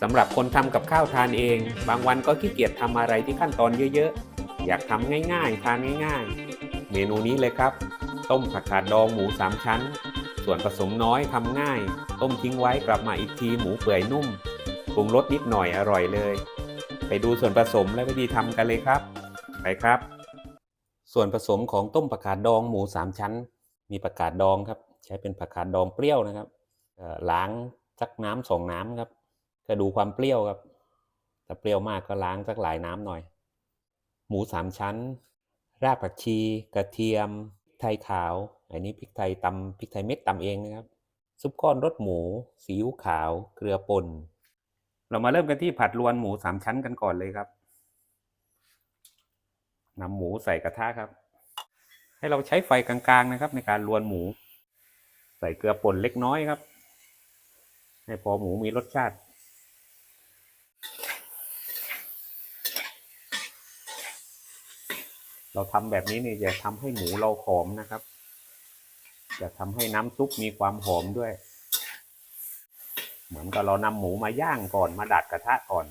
สำหรับคนทำกับข้าวทานเอง บางวันก็ขี้เกียจทำอะไรที่ขั้นตอนเยอะๆ อยากทำง่ายๆ ทานง่ายๆ เมนูนี้เลยครับ ต้มผักกาดดองหมูสามชั้น ส่วนผสมน้อยทำง่าย ต้มทิ้งไว้กลับมาอีกทีหมูเปื่อยนุ่มปรุงรสนิดหน่อยอร่อยเลย ไปดูส่วนผสมและวิธีทำกันเลยครับ ไปครับ ส่วนผสมของต้มผักกาดดองหมูสามชั้น มีผักกาดดองครับ ใช้เป็นผักกาดดองเปรี้ยวนะครับล้างสักน้ำสองน้ำครับ ก็ดูความเปรี้ยวครับถ้าเปรี้ยวมากก็ล้างสักหลายน้ำหน่อย หมูสามชั้น รากผักชี กระเทียมพริกไทยขาว อันนี้พริกไทยตำพริกไทยเม็ดตำเองนะครับ ซุปก้อนรสหมูซีอิ๊วขาว เกลือป่น เรามาเริ่มกันที่ผัดรวนหมูสามชั้นกันก่อนเลยครับนำหมูใส่กระทะครับ ให้เราใช้ไฟกลางๆนะครับ ในการรวนหมู ใส่เกลือป่นเล็กน้อยครับ ให้พอหมูมีรสชาติ เราทำแบบนี้นี่จะทำให้หมูเราหอมนะครับ จะทำให้น้ำซุปมีความหอมด้วย เหมือนกับเรานำหมูมาย่างก่อนมาดัดกระทะก่อน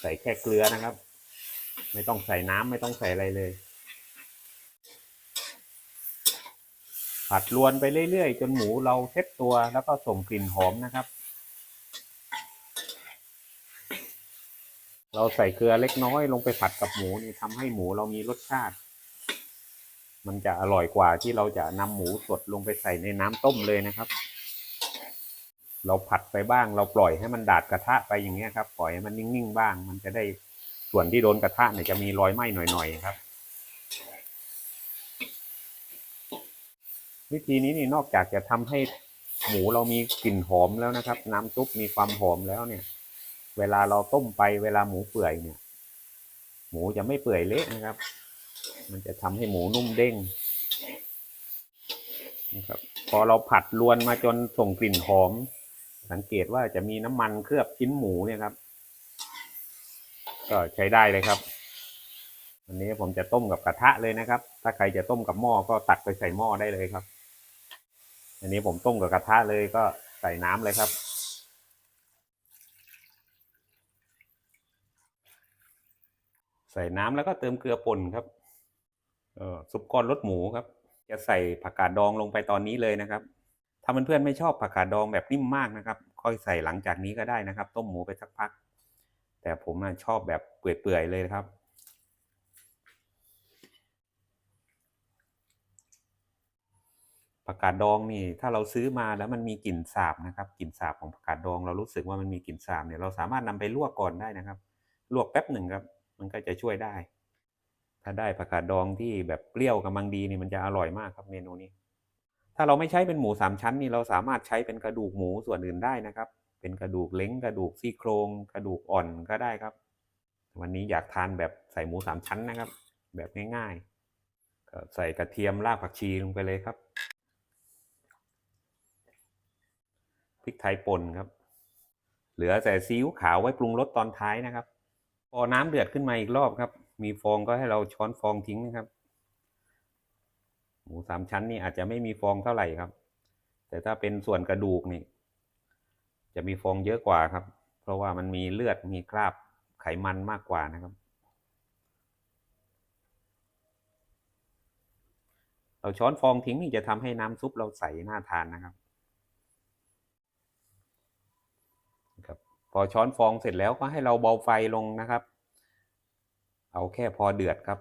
ใส่แค่เกลือนะครับ ไม่ต้องใส่น้ำไม่ต้องใส่อะไรเลย ผัดรวนไปเรื่อยๆ จนหมูเราเซ็ตตัวแล้วก็ส่งกลิ่นหอมนะครับ เราใส่เกลือเล็กน้อยลงไปผัดกับหมูนี่ทำให้หมูเรามีรสชาติ มันจะอร่อยกว่าที่เราจะนำหมูสดลงไปใส่ในน้ำต้มเลยนะครับ เราผัดไปบ้าง เราปล่อยให้มันดาดกระทะไปอย่างเงี้ยครับ ปล่อยให้มันนิ่งๆบ้าง มันจะได้ส่วนที่โดนกระทะเนี่ยจะมีรอยไหม้หน่อยๆครับ วิธีนี้นี่นอกจากจะทำให้หมูเรามีกลิ่นหอมแล้วนะครับ น้ำซุปมีความหอมแล้วเนี่ย เวลาเราต้มไปเวลาหมูเปื่อยเนี่ย หมูจะไม่เปื่อยเละนะครับ มันจะทำให้หมูนุ่มเด้งนะครับ พอเราผัดรวนมาจนส่งกลิ่นหอม สังเกตว่าจะมีน้ำมันเคลือบชิ้นหมูเนี่ยครับ ก็ใช้ได้เลยครับอันนี้ผมจะต้มกับกระทะเลยนะครับ ถ้าใครจะต้มกับหม้อก็ตักไปใส่หม้อได้เลยครับ อันนี้ผมต้มกับกระทะเลยก็ใส่น้ำเลยครับ ใส่น้ำแล้วก็เติมเกลือป่นครับออซุปก้อนรสหมูครับ จะใส่ผักกาดดองลงไปตอนนี้เลยนะครับ ถ้าเพื่อนๆไม่ชอบผักกาดดองแบบนิ่มมากนะครับ ค่อยใส่หลังจากนี้ก็ได้นะครับ ต้มหมูไปสักพัก แต่ผมน่ะชอบแบบเปื่อยๆเลยครับ ผักกาดดองนี่ถ้าเราซื้อมาแล้วมันมีกลิ่นสาบนะครับกลิ่นสาบของผักกาดดองเรารู้สึกว่ามันมีกลิ่นสาบเนี่ยเราสามารถนำไปลวกก่อนได้นะครับ ลวกแป๊บหนึ่งครับ มันก็จะช่วยได้ ถ้าได้ผักกาดดองที่แบบเปรี้ยวกำลังดีนี่มันจะอร่อยมากครับเมนูนี้ ถ้าเราไม่ใช้เป็นหมูสามชั้นนี่เราสามารถใช้เป็นกระดูกหมูส่วนอื่นได้นะครับ เป็นกระดูกเล้งกระดูกซี่โครงกระดูกอ่อนก็ได้ครับ วันนี้อยากทานแบบใส่หมูสามชั้นนะครับ แบบง่ายๆใส่กระเทียมรากผักชีลงไปเลยครับ พริกไทยป่นครับ เหลือแต่ซีอิ๊วขาวไว้ปรุงรสตอนท้ายนะครับ พอน้ำเดือดขึ้นมาอีกรอบครับ มีฟองก็ให้เราช้อนฟองทิ้งนะครับ หมูสามชั้นนี่อาจจะไม่มีฟองเท่าไหร่ครับ แต่ถ้าเป็นส่วนกระดูกนี่ จะมีฟองเยอะกว่าครับ เพราะว่ามันมีเลือดมีคราบไขมันมากกว่านะครับ เราช้อนฟองทิ้งนี่จะทำให้น้ำซุปเราใสน่าทานนะครับ ครับพ อช้อนฟองเสร็จแล้วก็ให้เราเบาไฟลงนะครับ เอาแค่พอเดือดครับ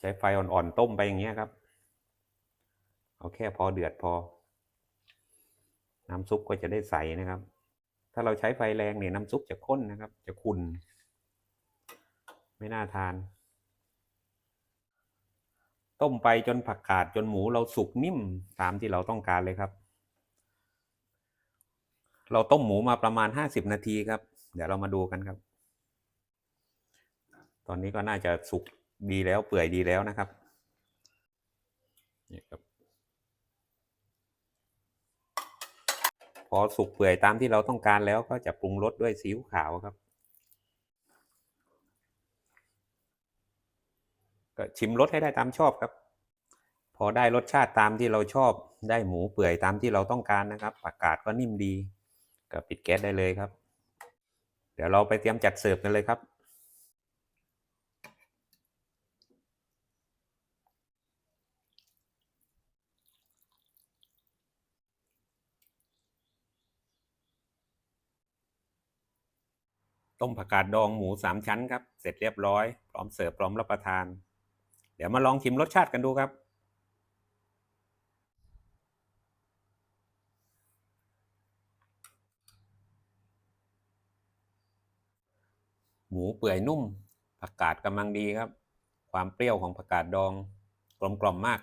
ใช้ไฟอ่อนๆต้มไปอย่างเงี้ยครับ เอาแค่พอเดือดพอ น้ำซุปก็จะได้ใสนะครับ ถ้าเราใช้ไฟแรงเนี่ยน้ำซุปจะข้นนะครับ จะขุ่นไม่น่าทาน ต้มไปจนผักกาดจนหมูเราสุกนิ่มตามที่เราต้องการเลยครับ เราต้มหมูมาประมาณห้าสิบนาทีครับ เดี๋ยวเรามาดูกันครับ ตอนนี้ก็น่าจะสุกดีแล้วเปื่อยดีแล้วนะครับนี่ครับ พอสุกเปื่อยตามที่เราต้องการแล้วก็จะปรุงรสด้วยซีอิ๊วขาวครับ ก็ชิมรสให้ได้ตามชอบครับพพอได้รสชาติตามที่เราชอบ ได้หมูเปื่อยตามที่เราต้องการนะครับ ผักกาดก็นิ่มดี ก็ปิดแก๊สได้เลยครับ เดี๋ยวเราไปเตรียมจัดเสิร์ฟกันเลยครับต้มผักกาดดองหมูสามชั้นครับ เสร็จเรียบร้อย พร้อมเสิร์ฟพร้อมรับประทาน เดี๋ยวมาลองชิมรสชาติกันดูครับ มูเปื่อยนุ่ม ผักกาดกำลังดีครับ ความเปรี้ยวของผักกาดดองกลมกล่อมมาก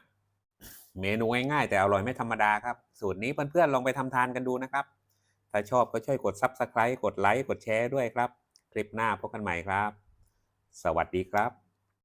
เมนูง่ายๆแต่อร่อยไม่ธรรมดาครับ สูตรนี้เพื่อนๆลองไปทำทานกันดูนะครับ ถ้าชอบก็ช่วยกด Subscribe กดไลค์กดแชร์ด้วยครับ คลิปหน้าพบกันใหม่ครับ สวัสดีครับ